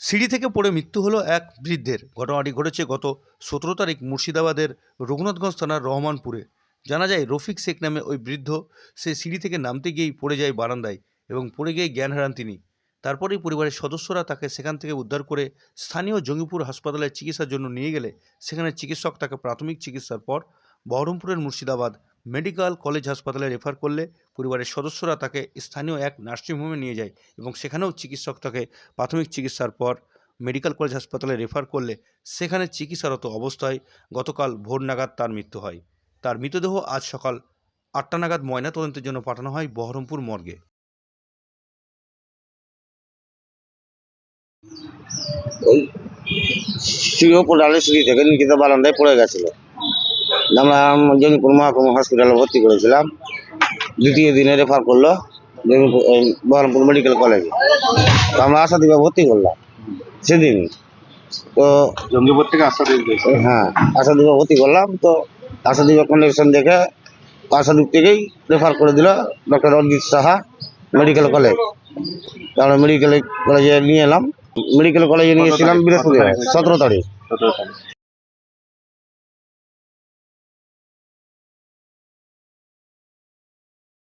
সিঁড়ি থেকে পড়ে মৃত্যু হলো এক বৃদ্ধের। ঘটনাটি ঘটেছে গত সতেরো তারিখ মুর্শিদাবাদের রঘুনাথগঞ্জ থানার রহমানপুরে। জানা যায়, রফিক শেখ নামে ওই বৃদ্ধ, সে সিঁড়ি থেকে নামতে গিয়েই পড়ে যায় বারান্দায় এবং পড়ে গিয়ে জ্ঞান হারান তিনি। তারপরেই পরিবারের সদস্যরা তাকে সেখান থেকে উদ্ধার করে স্থানীয় জঙ্গিপুর হাসপাতালে চিকিৎসার জন্য নিয়ে গেলে, সেখানে চিকিৎসক তাকে প্রাথমিক চিকিৎসার পর বহরমপুরের মুর্শিদাবাদ মেডিকেল কলেজ হাসপাতালে রেফার করলে পরিবারের সদস্যরা তাকে স্থানীয় এক নার্সিংহোমে নিয়ে যায় এবং সেখানেও চিকিৎসক তাকে প্রাথমিক চিকিৎসার পর মেডিকেল কলেজ হাসপাতালে রেফার করলে সেখানে চিকিৎসারত অবস্থায় গতকাল ভোর নাগাদ তার মৃত্যু হয়। তার মৃতদেহ আজ সকাল আটটা নাগাদ ময়নাতদন্তের জন্য পাঠানো হয় বহরমপুর মর্গে। বারান্দায় পড়ে গেছিল। আমরা জঙ্গিপুর মহকুমা হসপিটালে ভর্তি করেছিলাম। দ্বিতীয় দিনে রেফার করল বহরমপুর মেডিকেল কলেজে তো আমরা আশা দিবে ভর্তি করলাম সেদিন। তো জঙ্গিপুর থেকে দিয়েছে। হ্যাঁ আশা দিবে ভর্তি করলাম। তো আশা দিবে কন্ডিশন দেখে আশাদ্বীপ থেকেই রেফার করে দিল doctor Arijit Saha medical college আমরা মেডিকেল কলেজে নিয়ে এলাম। মেডিকেল কলেজে? বৃহস্পতিবার সতেরো তারিখ। সতেরো তারিখ।